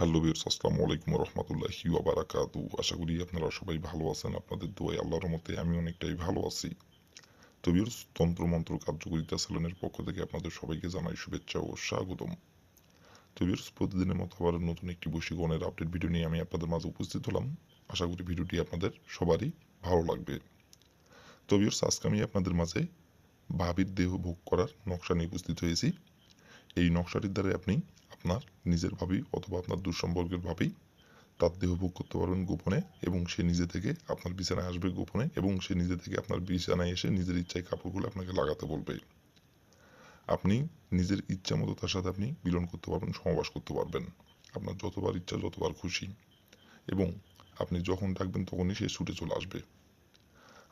Hello বিয়ার্স আসসালামু আলাইকুম রহমতুল্লাহি ওবারাকাতু আশা করি আপনারা সবাই ভালো আছেন, আপনাদের দোয়াই আল্লাহর মতে আমি অনেকটাই ভালো আছি। তো বিয়ার্স তন্ত্রমন্ত্র কার্যকরিতা সেলনের পক্ষ থেকে আপনাদের সবাইকে জানাই শুভেচ্ছা ও স্বাগতম। তো বিয়ার্স প্রতিদিনের মতো আবার নতুন একটি বশীকরণের আপডেট ভিডিও নিয়ে আমি আপনাদের মাঝে উপস্থিত হলাম। আশা করি ভিডিওটি আপনাদের সবারই ভালো লাগবে। তো বিয়ার্স আজকে আমি আপনাদের মাঝে ভাবির দেহ ভোগ করার নকশা নিয়ে উপস্থিত হয়েছি। এই নকশাটির দ্বারা আপনি আপনার নিজের ভাবি অথবা আপনার দুঃসম্পর্কের ভাবি, তার দেহ ভোগ করতে পারবেন গোপনে এবং সে নিজে থেকে আপনার বিছানায় আসবে গোপনে এবং সে নিজে থেকে আপনার বিছানায় এসে নিজের ইচ্ছায় কাপড়গুলো আপনাকে লাগাতে বলবে। আপনি নিজের ইচ্ছা মতো তার সাথে আপনি মিলন করতে পারবেন, সমাবাস করতে পারবেন। আপনার যতবার ইচ্ছা, যতবার খুশি। এবং আপনি যখন ডাকবেন তখনই সে ছুটে চলে আসবে।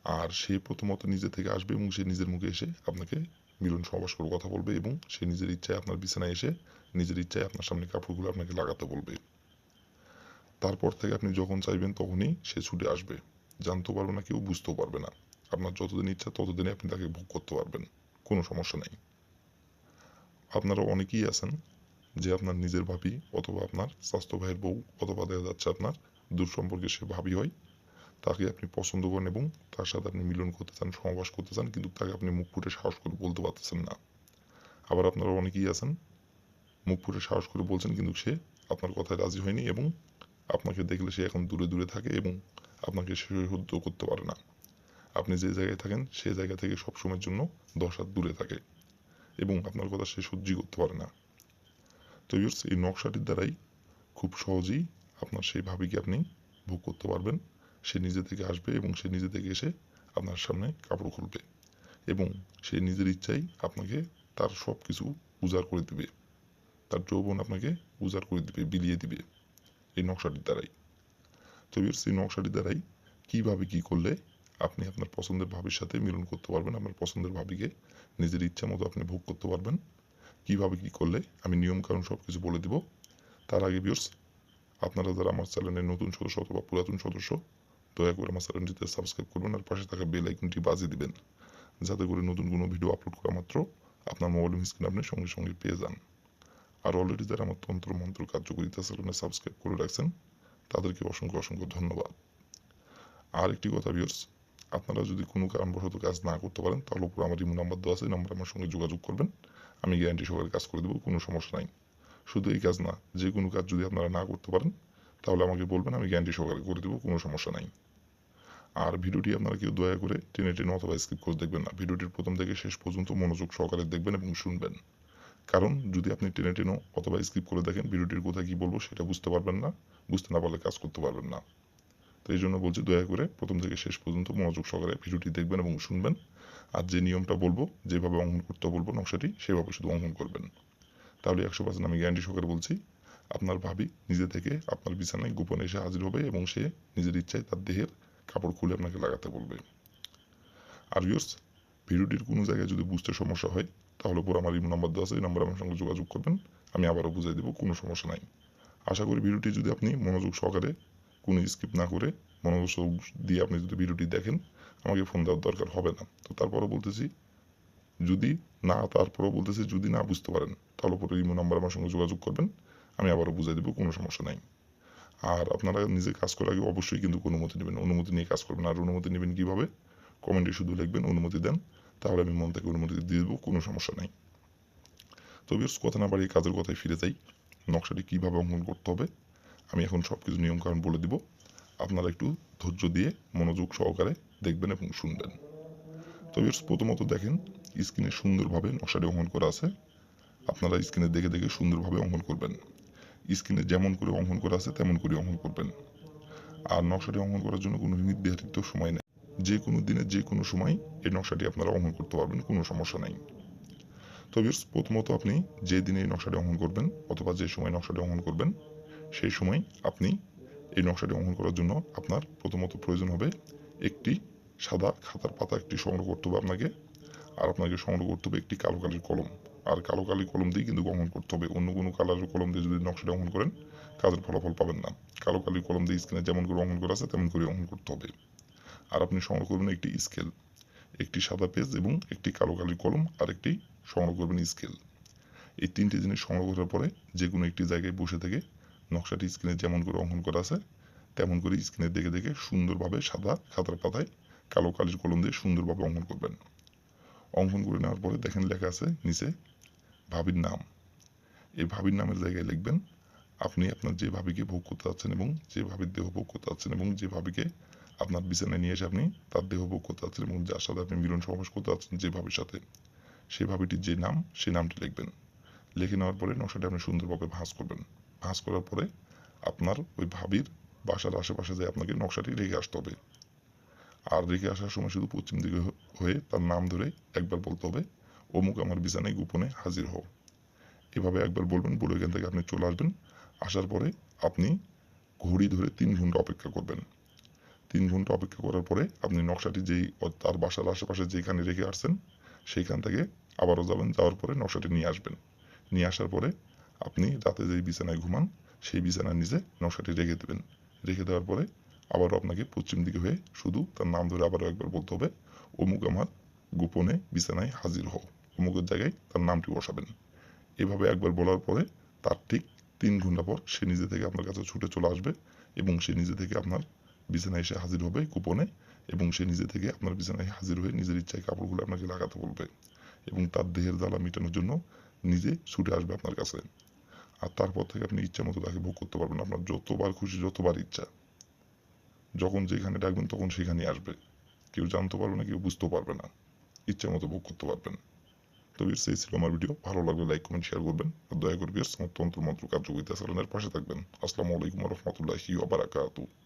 আর সে প্রথমত নিজে থেকে আসবে এবং সে নিজের মুখে এসে আপনাকে মিলন সমাবাস করে কথা বলবে এবং সে নিজের ইচ্ছায় আপনার বিছানায় এসে নিজের ইচ্ছায় আপনার সামনে কাপড়গুলো আপনাকে লাগাতে বলবে। তারপর থেকে আপনি যখন চাইবেন তখনই সে ছুটে আসবে। জানতেও পারবে না, কেউ বুঝতেও পারবে না। আপনার যতদিন ইচ্ছা ততদিনে আপনি তাকে ভোগ করতে পারবেন, কোনো সমস্যা নেই। আপনারা অনেকেই আছেন যে আপনার নিজের ভাবি অথবা আপনার স্বাস্থ্য ভাইয়ের বউ অথবা দেখা যাচ্ছে আপনার দূর সম্পর্কে সে ভাবি হয় তাকে আপনি পছন্দ করেন এবং তার সাথে আপনি মিলন করতে চান সমাবাস করতে চান, কিন্তু তাকে আপনি মুখ ফুটে সাহস করে বলতে পারতেছেন না। আবার আপনারা অনেকেই আছেন, মুখ ফুটে সাহস করে বলছেন, কিন্তু সে আপনার কথায় রাজি হয়নি এবং আপনাকে দেখলে সে এখন দূরে দূরে থাকে এবং আপনাকে সহ্য করতে পারে না। আপনি যে জায়গায় থাকেন সেই জায়গা থেকে সবসময়ের জন্য দশ হাত দূরে থাকে এবং আপনার কথা সে সহ্যই করতে পারে না। তো এই নকশাটির দ্বারাই খুব সহজেই আপনার সেই ভাবিকে আপনি ভোগ করতে পারবেন। সে নিজে থেকে আসবে এবং সে নিজে থেকে এসে আপনার সামনে কাপড় খুলবে এবং সে নিজের ইচ্ছাই আপনাকে তার সব কিছু উজাড় করে দিবে। তার যৌবন আপনাকে উজাড় করে দিবে, বিলিয়ে দিবে এই নকশাটির দ্বারাই। তো এই নকশাটির দ্বারাই কীভাবে কী করলে আপনি আপনার পছন্দের ভাবির সাথে মিলন করতে পারবেন, আপনার পছন্দের ভাবিকে নিজের ইচ্ছা মতো আপনি ভোগ করতে পারবেন, কীভাবে কী করলে আমি নিয়মকানুন সব কিছু বলে দিব। তার আগে ভিউয়ার্স আপনারা যারা আমার চ্যানেলের নতুন সদস্য অথবা পুরাতন সদস্য দয়া করে আমার চ্যানেলটিতে সাবস্ক্রাইব করবেন আর পাশে থাকা বেল আইকনটি বাজিয়ে দিবেন, যাতে করে নতুন কোনো ভিডিও আপলোড করা মাত্র আপনার মোবাইল স্ক্রিন আপনি সঙ্গে সঙ্গে পেয়ে যান। আর অলরেডি যারা আমার তন্ত্র মন্ত্র কার্যকরিতা চ্যানেলে সাবস্ক্রাইব করে রাখছেন, তাদেরকে অসংখ্য অসংখ্য ধন্যবাদ। আর একটি কথা ভিউয়ার্স আপনারা যদি কোনো কারণবশত কাজ না করতে পারেন, তাহলে উপরে আমার ইমো নাম্বার দেওয়া আছে নাম্বারে আমার সঙ্গে যোগাযোগ করবেন, আমি গ্যারান্টি সহকারে কাজ করে দেবো, কোনো সমস্যা নাই। শুধু এই কাজ না, যে কোনো কাজ যদি আপনারা না করতে পারেন, তাহলে আমাকে বলবেন, আমি গ্যারান্টি সহকারে করে দেবো, কোনো সমস্যা নাই। আর ভিডিওটি আপনারা কেউ দয়া করে টেনে টেনে অথবা স্কিপ করে দেখবেন না। ভিডিওটির প্রথম থেকে শেষ পর্যন্ত মনোযোগ সহকারে দেখবেন এবং শুনবেন। কারণ যদি আপনি টেনে টেনে অথবা স্কিপ করে দেখেন ভিডিওটির কোথায় কী বলব সেটা বুঝতে পারবেন না, বুঝতে না পারলে কাজ করতে পারবেন না। তো এই জন্য বলছি দয়া করে প্রথম থেকে শেষ পর্যন্ত মনোযোগ সহকারে ভিডিওটি দেখবেন এবং শুনবেন। আর যে নিয়মটা বলব, যেভাবে অঙ্কন করতে বলব নকশাটি, সেভাবে শুধু অঙ্কন করবেন। তাহলে একশো পার্সেন্ট আমি গ্যারান্টি সহকারে বলছি, আপনার ভাবি নিজে থেকে আপনার বিছানায় গোপনে এসে হাজির হবে এবং সে নিজের ইচ্ছায় তার দেহের কাপড় খুলে আপনাকে লাগাতে বলবে। আর ইউর্স ভিডিওটির কোনো জায়গায় যদি বুঝতে সমস্যা হয়, তাহলে পর আমার ইমো নাম্বার দেওয়া আছে, এই নাম্বারে আমার সঙ্গে যোগাযোগ করবেন, আমি আবারও বুঝিয়ে দেবো কোনো সমস্যা নাই। আশা করি ভিডিওটি যদি আপনি মনোযোগ সহকারে কোনো স্কিপ না করে মনোযোগ দিয়ে আপনি যদি ভিডিওটি দেখেন, আমাকে ফোন দেওয়ার দরকার হবে না। তো তারপরও বলতেছি, যদি না, তারপরও বলতেছি, যদি না বুঝতে পারেন, তাহলে পরে ইমো নাম্বার আমার সঙ্গে যোগাযোগ করবেন, আমি আবারও বুঝিয়ে দেবো কোনো সমস্যা নাই। আর আপনারা নিজে কাজ করার আগে অবশ্যই কিন্তু অনুমতি নেবেন। অনুমতি নিয়ে কাজ করবেন। আর অনুমতি নেবেন কীভাবে? কমেন্টে শুধু লিখবেন, অনুমতি দেন, তাহলে আমি মন থেকে অনুমতি দিয়ে দেবো, কোনো সমস্যা নাই। তো বিয়ার্স কথা না বাড়িয়ে কাজের কথায় ফিরে যাই। নকশাটি কীভাবে অঙ্কন করতে হবে, আমি এখন সব কিছু নিয়মকানুন বলে দিব। আপনারা একটু ধৈর্য দিয়ে মনোযোগ সহকারে দেখবেন এবং শুনবেন। তো বিয়ার্স প্রথমত দেখেন, স্ক্রিনে সুন্দরভাবে নকশাটি অঙ্কন করা আছে। আপনারা স্ক্রিনে দেখে দেখে সুন্দরভাবে অঙ্কন করবেন। স্ক্রিনে যেমন করে অঙ্কন করা আছে, তেমন করে অঙ্কন করবেন। আর নকশাটি অঙ্কন করার জন্য কোনো নির্ধারিত সময় নেই। যে কোনো দিনে, যে কোনো সময় এই নকশাটি আপনারা অঙ্কন করতে পারবেন, কোনো সমস্যা নাই। তো ভিউয়ার্স প্রথমত আপনি যে দিনে এই নকশাটি অঙ্কন করবেন অথবা যে সময় নকশাটি অঙ্কন করবেন, সেই সময় আপনি এই নকশাটি অঙ্কন করার জন্য আপনার প্রথমত প্রয়োজন হবে একটি সাদা খাতার পাতা একটি সংগ্রহ করতে হবে আপনাকে। আর আপনাকে সংগ্রহ করতে হবে একটি কালো কালির কলম। আর কালো কালি কলম দিয়ে কিন্তু অঙ্কন করতে হবে। অন্য কোনো কালারের কলম দিয়ে যদি নকশাটা অঙ্কন করেন, কাজের ফলাফল পাবেন না। কালো কালি কলম দিয়ে স্ক্রিনে যেমন করে অঙ্কন করা আছে, তেমন করে অঙ্কন করতে হবে। আর আপনি সংগ্রহ করবেন একটি স্কেল, একটি সাদা পেজ এবং একটি কালো কালির কলম আর একটি সংগ্রহ করবেন স্কেল। এই তিনটি জিনিস সংগ্রহ করার পরে যে কোনো একটি জায়গায় বসে থেকে নকশাটি স্ক্রিনে যেমন করে অঙ্কন করা আছে, তেমন করে স্ক্রিনে দেখে দেখে সুন্দরভাবে সাদা খাতার পাতায় কালো কালির কলম দিয়ে সুন্দরভাবে অঙ্কন করবেন। অঙ্কন করে নেওয়ার পরে দেখেন লেখা আছে নিচে ভাবির নাম। এই ভাবির নামের জায়গায় লিখবেন, আপনি আপনার যে ভাবিকে ভোগ করতে যাচ্ছেন এবং যে ভাবির দেহ ভোগ করতে যাচ্ছেন এবং যে ভাবিকে আপনার বিছানায় নিয়ে এসে আপনি তার দেহ ভোগ করতে যাচ্ছেন এবং যার সাথে আপনি মিলন সমাবেশ করতে যাচ্ছেন যে ভাবির সাথে সেই ভাবিটির যে নাম সেই নামটি লিখবেন। লিখে নেওয়ার পরে নকশাটি আপনি সুন্দরভাবে ভাঁজ করবেন। ভাঁজ করার পরে আপনার ওই ভাবির বাসার আশেপাশে যে আপনাকে নকশাটি রেখে আসতে হবে। আর রেখে আসার সময় শুধু পশ্চিম দিকে হয়ে তার নাম ধরে একবার বলতে হবে, অমুক আমার বিছানায় গোপনে হাজির হও। এভাবে একবার বলবেন, বলে এখান থেকে আপনি চলে আসবেন। আসার পরে আপনি ঘড়ি ধরে তিন ঘণ্টা অপেক্ষা করবেন। তিন ঘণ্টা অপেক্ষা করার পরে আপনি নকশাটি যেই তার বাসার আশেপাশে যেখানে রেখে আসছেন, সেইখান থেকে আবারও যাবেন, যাওয়ার পরে নকশাটি নিয়ে আসবেন। নিয়ে আসার পরে আপনি রাতে যেই বিছানায় ঘুমান, সেই বিছানার নিচে নকশাটি রেখে দেবেন। রেখে দেওয়ার পরে আবারও আপনাকে পশ্চিম দিকে হয়ে শুধু তার নাম ধরে আবারও একবার বলতে হবে, অমুক আমার গোপনে বিছানায় হাজির হও। অমুকের জায়গায় তার নামটি বসাবেন। এভাবে একবার বলার পরে তার ঠিক তিন ঘণ্টা পর সে নিজে থেকে আপনার কাছে ছুটে চলে আসবে এবং সে নিজে থেকে আপনার বিছানায় এসে হাজির হবে গোপনে এবং সে নিজে থেকে আপনার বিছানায় হাজির হয়ে নিজের ইচ্ছায় কাপড়গুলো আপনাকে লাগাতে বলবে এবং তার দেহের জ্বালা মেটানোর জন্য নিজে ছুটে আসবে আপনার কাছে। আর তারপর থেকে আপনি ইচ্ছা মতো তাকে ভোগ করতে পারবেন। আপনার যতবার খুশি যতবার ইচ্ছা। যখন যেখানে ডাকবেন তখন সেখানেই আসবে। কেউ জানতে পারবে না, কেউ বুঝতেও পারবে না। ইচ্ছা মতো ভোগ করতে পারবেন। তো বিয়ার্স এই ছিল আমার ভিডিও। ভালো লাগলে লাইক, কমেন্ট শেয়ার করবেন। আর দয়া করে বিয়ার্স আমার তন্ত্র মন্ত্র কার্যকরিতা চালানোর পাশে থাকবেন। আসসালামু আলাইকুম রহমতুল্লাহি ওয়া বারাকাতুহু।